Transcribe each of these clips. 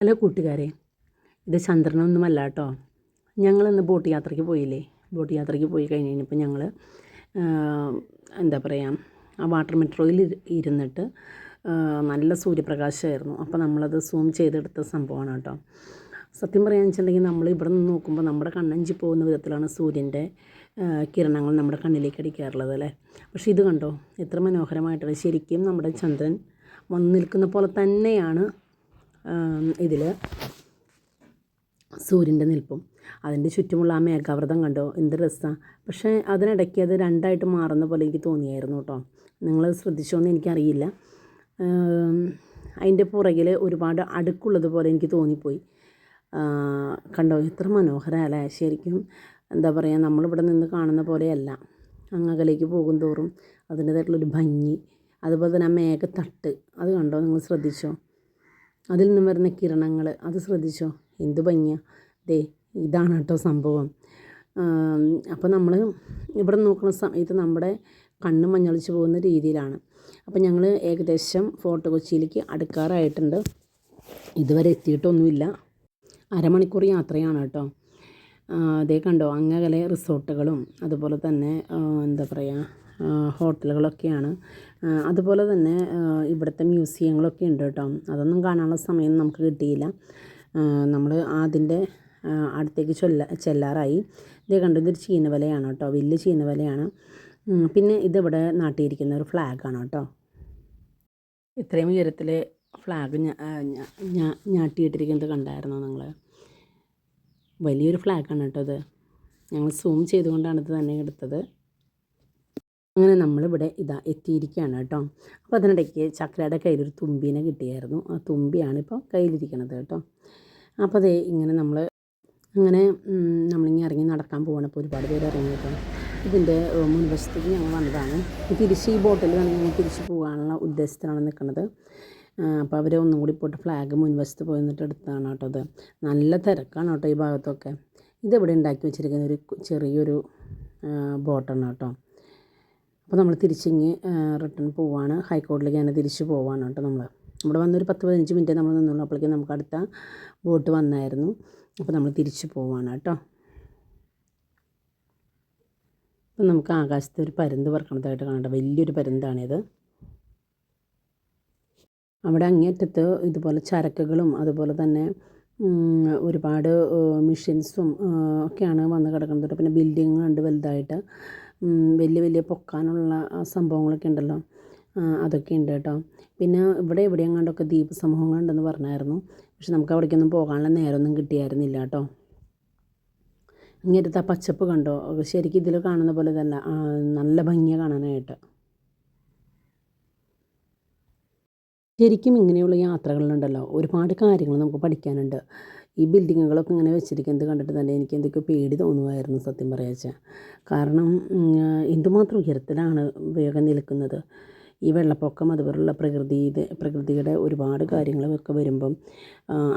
Hello കൂട്ടുകാരെ ഇത് ചന്ദ്രനൊന്നുമല്ല കേട്ടോ. ഞങ്ങളിന്ന് ബോട്ട് യാത്രയ്ക്ക് പോയില്ലേ? ബോട്ട് യാത്രയ്ക്ക് പോയി കഴിഞ്ഞ് കഴിഞ്ഞപ്പോൾ ഞങ്ങൾ എന്താ പറയുക ആ വാട്ടർ മെട്രോയിൽ ഇരുന്നിട്ട് നല്ല സൂര്യപ്രകാശമായിരുന്നു. അപ്പോൾ നമ്മളത് സൂം ചെയ്തെടുത്ത സംഭവമാണ് കേട്ടോ. സത്യം പറയാന്ന് വെച്ചിട്ടുണ്ടെങ്കിൽ നമ്മൾ ഇവിടെ നിന്ന് നോക്കുമ്പോൾ നമ്മുടെ കണ്ണഞ്ചി പോകുന്ന വിധത്തിലാണ് സൂര്യന്റെ കിരണങ്ങൾ നമ്മുടെ കണ്ണിലേക്ക് അടിക്കാറുള്ളത് അല്ലേ? പക്ഷേ ഇത് കണ്ടോ? എത്ര മനോഹരമായിട്ടുള്ള ശരിക്കും നമ്മുടെ ചന്ദ്രൻ വന്നു നിൽക്കുന്ന പോലെ തന്നെയാണ് ഇതിൽ സൂര്യന്റെ നിൽപ്പും അതിന്റെ ചുറ്റുമുള്ള ആ മേഘാവൃതം കണ്ടോ? എന്ത് രസമാണ് പക്ഷേ അതിനിടയ്ക്ക് അത് രണ്ടായിട്ട് മാറുന്ന പോലെ എനിക്ക് തോന്നിയായിരുന്നു കേട്ടോ. നിങ്ങൾ ശ്രദ്ധിച്ചോന്ന് എനിക്കറിയില്ല. അതിന്റെ പുറകിൽ ഒരുപാട് അടുക്കുള്ളതുപോലെ എനിക്ക് തോന്നിപ്പോയി. കണ്ടോ? എത്ര മനോഹരമല്ലേ ശരിക്കും എന്താ പറയുക നമ്മളിവിടെ നിന്ന് കാണുന്ന പോലെയല്ല. അങ്ങകലേക്ക് പോകും തോറും അതിന്റേതായിട്ടുള്ളൊരു ഭംഗി. അതുപോലെ തന്നെ ആ മേഘത്തട്ട്. അത് കണ്ടോ? നിങ്ങൾ ശ്രദ്ധിച്ചോ? അതിൽ നിന്ന് വരുന്ന കിരണങ്ങൾ അത് ശ്രദ്ധിച്ചോ? എന്ത് ഭംഗിയാണ് ദേ ഇതാണ് കേട്ടോ സംഭവം. അപ്പോൾ നമ്മൾ ഇവിടെ നോക്കുന്ന സമയത്ത് നമ്മുടെ കണ്ണ് മഞ്ഞളിച്ച് പോകുന്ന രീതിയിലാണ്. അപ്പോൾ ഞങ്ങൾ ഏകദേശം ഫോർട്ട് കൊച്ചിയിലേക്ക് അടുക്കാറായിട്ടുണ്ട്. ഇതുവരെ എത്തിയിട്ടൊന്നുമില്ല. അരമണിക്കൂർ യാത്രയാണ് കേട്ടോ. അതേ കണ്ടോ അങ്ങകലെ റിസോർട്ടുകളും അതുപോലെ തന്നെ എന്താ പറയുക ഹോട്ടലുകളൊക്കെയാണ്. അതുപോലെ തന്നെ ഇവിടുത്തെ മ്യൂസിയങ്ങളൊക്കെ ഉണ്ട് കേട്ടോ. അതൊന്നും കാണാനുള്ള സമയം നമുക്ക് കിട്ടിയില്ല. നമ്മൾ അതിന്റെ അടുത്തേക്ക് ചൊല്ല ചെല്ലാറായി. ഇത് കണ്ടു ഇതൊരു ചീനവലയാണ് കേട്ടോ. വലിയ ചീനവലയാണ്. പിന്നെ ഇതിവിടെ നാട്ടിയിരിക്കുന്ന ഒരു ഫ്ലാഗാണ് കേട്ടോ. ഇത്രയും ഉയരത്തിൽ ഫ്ലാഗ് ഞാട്ടിയിട്ടിരിക്കുന്നത് കണ്ടായിരുന്നോ നിങ്ങൾ വലിയൊരു ഫ്ലാഗാണ് കേട്ടോ ഇത്. ഞങ്ങൾ സൂം ചെയ്തുകൊണ്ടാണ് ഇത് തന്നെ എടുത്തത്. അങ്ങനെ നമ്മളിവിടെ ഇതാ എത്തിയിരിക്കുകയാണ് കേട്ടോ. അപ്പോൾ അതിനിടയ്ക്ക് ചക്രയുടെ ഒരു തുമ്പീനെ കിട്ടിയായിരുന്നു. ആ തുമ്പിയാണ് ഇപ്പോൾ കയ്യിലിരിക്കണത് കേട്ടോ. അപ്പോൾ അതേ ഇങ്ങനെ നമ്മൾ അങ്ങനെ നമ്മളിങ്ങനെ ഇറങ്ങി നടക്കാൻ പോകണപ്പോൾ ഒരുപാട് പേര് ഇറങ്ങി കേട്ടോ. ഇതിന്റെ മുൻവശത്തേക്ക് ഞങ്ങൾ വന്നതാണ്. തിരിച്ച് ഈ ബോട്ടിൽ വേണമെങ്കിൽ ഞങ്ങൾ തിരിച്ച് പോകാനുള്ള ഉദ്ദേശത്തിലാണ് നിൽക്കുന്നത് അപ്പോൾ അവർ ഒന്നും കൂടി പോയിട്ട് ഫ്ലാഗ് മുൻവശത്ത് പോയി നിന്നിട്ട് എടുത്തതാണ് കേട്ടോ അത്. നല്ല തിരക്കാണ് കേട്ടോ ഈ ഭാഗത്തൊക്കെ. ഇതെവിടെ ഉണ്ടാക്കി വെച്ചിരിക്കുന്ന ഒരു ചെറിയൊരു ബോട്ടാണ് കേട്ടോ. അപ്പോൾ നമ്മൾ തിരിച്ചിങ്ങ് റിട്ടേൺ പോവാണ്. ഹൈക്കോടതിയിലേക്ക് തന്നെ തിരിച്ച് പോവാണ് കേട്ടോ നമ്മൾ ഇവിടെ വന്നൊരു പത്ത് പതിനഞ്ച് മിനിറ്റ് നമ്മൾ നിന്നുള്ളൂ. അപ്പോഴേക്കും നമുക്ക് അടുത്ത ബോട്ട് വന്നായിരുന്നു. അപ്പോൾ നമ്മൾ തിരിച്ച് പോവാണ് കേട്ടോ. അപ്പം നമുക്ക് ആകാശത്ത് ഒരു പരുന്ത് പറക്കണതായിട്ട് കാണണ്ട വലിയൊരു പരുന്താണിത് അവിടെ അങ്ങേറ്റത്ത് ഇതുപോലെ ചരക്കുകളും അതുപോലെ തന്നെ ഒരുപാട് മെഷീൻസും ഒക്കെയാണ് വന്ന് കിടക്കുന്നത് പിന്നെ ബിൽഡിങ്ങുണ്ട് വലുതായിട്ട്. വലിയ വലിയ പൊക്കാനുള്ള സംഭവങ്ങളൊക്കെ ഉണ്ടല്ലോ. അതൊക്കെ ഉണ്ട് കേട്ടോ. പിന്നെ ഇവിടെ എവിടെ എങ്ങാണ്ടൊക്കെ ദ്വീപ് സമൂഹങ്ങളുണ്ടെന്ന് പറഞ്ഞായിരുന്നു. പക്ഷെ നമുക്ക് അവിടേക്കൊന്നും പോകാനുള്ള നേരമൊന്നും കിട്ടിയായിരുന്നില്ല കേട്ടോ. ഇങ്ങനത്തെ ആ പച്ചപ്പ് കണ്ടോ? ശരിക്കും ഇതിൽ കാണുന്ന പോലെ തന്നെ നല്ല ഭംഗിയാണ് കാണാനായിട്ട്. ശരിക്കും ഇങ്ങനെയുള്ള യാത്രകളിലുണ്ടല്ലോ. ഒരുപാട് കാര്യങ്ങൾ നമുക്ക് പഠിക്കാനുണ്ട്. ഈ ബിൽഡിങ്ങുകളൊക്കെ ഇങ്ങനെ വെച്ചിരിക്കുന്നത് കണ്ടിട്ട് തന്നെ എനിക്ക് എന്തൊക്കെയോ പേടി തോന്നുമായിരുന്നു സത്യം പറയാച്ചാൽ കാരണം എന്തുമാത്രം ഉയരത്തിലാണ് വേഗം നിൽക്കുന്നത്. ഈ വെള്ളപ്പൊക്കം അതുപോലുള്ള പ്രകൃതി പ്രകൃതിയുടെ ഒരുപാട് കാര്യങ്ങളൊക്കെ വരുമ്പം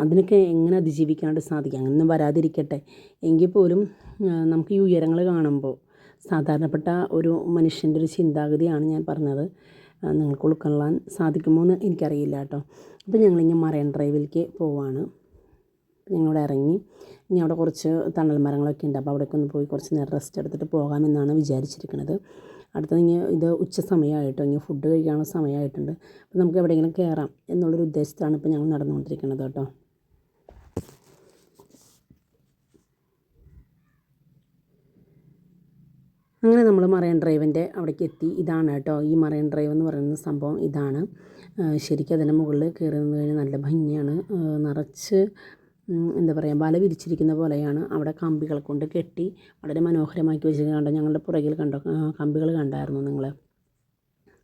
അതിനൊക്കെ എങ്ങനെ അതിജീവിക്കാനായിട്ട് സാധിക്കും? അങ്ങനെയൊന്നും വരാതിരിക്കട്ടെ. എങ്കിൽ പോലും നമുക്ക് ഈ ഉയരങ്ങൾ കാണുമ്പോൾ സാധാരണപ്പെട്ട ഒരു മനുഷ്യന്റെ ഒരു ചിന്താഗതിയാണ് ഞാൻ പറഞ്ഞത്. നിങ്ങൾക്ക് ഉൾക്കൊള്ളാൻ സാധിക്കുമോ എന്ന് എനിക്കറിയില്ല കേട്ടോ. അപ്പോൾ ഞങ്ങളിങ്ങനെ മറൈൻ ഡ്രൈവിലേക്ക് പോവാണ്. ഞങ്ങളിവിടെ ഇറങ്ങി. ഇനി അവിടെ കുറച്ച് തണൽ മരങ്ങളൊക്കെ ഉണ്ട്. അപ്പോൾ അവിടേക്ക് ഒന്ന് പോയി കുറച്ച് നേരം റെസ്റ്റ് എടുത്തിട്ട് പോകാമെന്നാണ് വിചാരിച്ചിരിക്കുന്നത്. അടുത്ത നിങ്ങൾ ഇത് ഉച്ച സമയമായിട്ടോ ഇനി ഫുഡ് കഴിക്കാനുള്ള സമയമായിട്ടുണ്ട്. അപ്പോൾ നമുക്ക് എവിടെയെങ്കിലും കയറാം എന്നുള്ളൊരു ഉദ്ദേശത്തിലാണ് ഇപ്പോൾ ഞങ്ങൾ നടന്നുകൊണ്ടിരിക്കുന്നത് കേട്ടോ. അങ്ങനെ നമ്മൾ മറൈൻ ഡ്രൈവിന്റെ അവിടേക്ക് എത്തി. ഇതാണ് കേട്ടോ. ഈ മറൈൻ ഡ്രൈവ് എന്ന് പറയുന്ന സംഭവം. ഇതാണ്. ശരിക്കും അതിന്റെ മുകളിൽ കയറി നിന്ന് കഴിഞ്ഞാൽ നല്ല ഭംഗിയാണ്. നിറച്ച് എന്താ പറയുക വല വിരിച്ചിരിക്കുന്ന പോലെയാണ് അവിടെ കമ്പികൾ കൊണ്ട് കെട്ടി വളരെ മനോഹരമാക്കി വെച്ചിരിക്കുന്നത്. കണ്ടോ? ഞങ്ങളുടെ പുറകിൽ കണ്ടോ? കമ്പികൾ കണ്ടായിരുന്നു നിങ്ങൾ.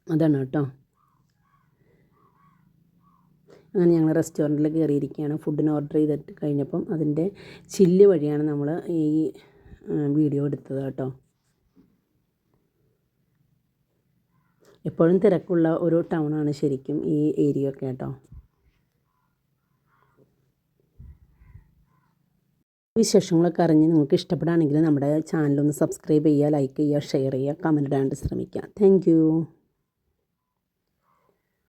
അതാണ് കേട്ടോ. അങ്ങനെ ഞങ്ങൾ റെസ്റ്റോറന്റിൽ കയറിയിരിക്കുകയാണ്. ഫുഡിന് ഓർഡർ ചെയ്തിട്ട് കഴിഞ്ഞപ്പം അതിന്റെ ചില്ല് വഴിയാണ് നമ്മൾ ഈ വീഡിയോ എടുത്തത് കേട്ടോ. എപ്പോഴും തിരക്കുള്ള ഒരു ടൗണാണ് ശരിക്കും ഈ ഏരിയ ഒക്കെ കേട്ടോ. വിശേഷങ്ങളൊക്കെ അറിഞ്ഞ് നിങ്ങൾക്ക് ഇഷ്ടപ്പെടുകയാണെങ്കിൽ നമ്മുടെ ചാനലൊന്ന് സബ്സ്ക്രൈബ് ചെയ്യുക ലൈക്ക് ചെയ്യുക ഷെയർ ചെയ്യുക കമന്റ് ഇടാണ്ട് ശ്രമിക്കുക. താങ്ക്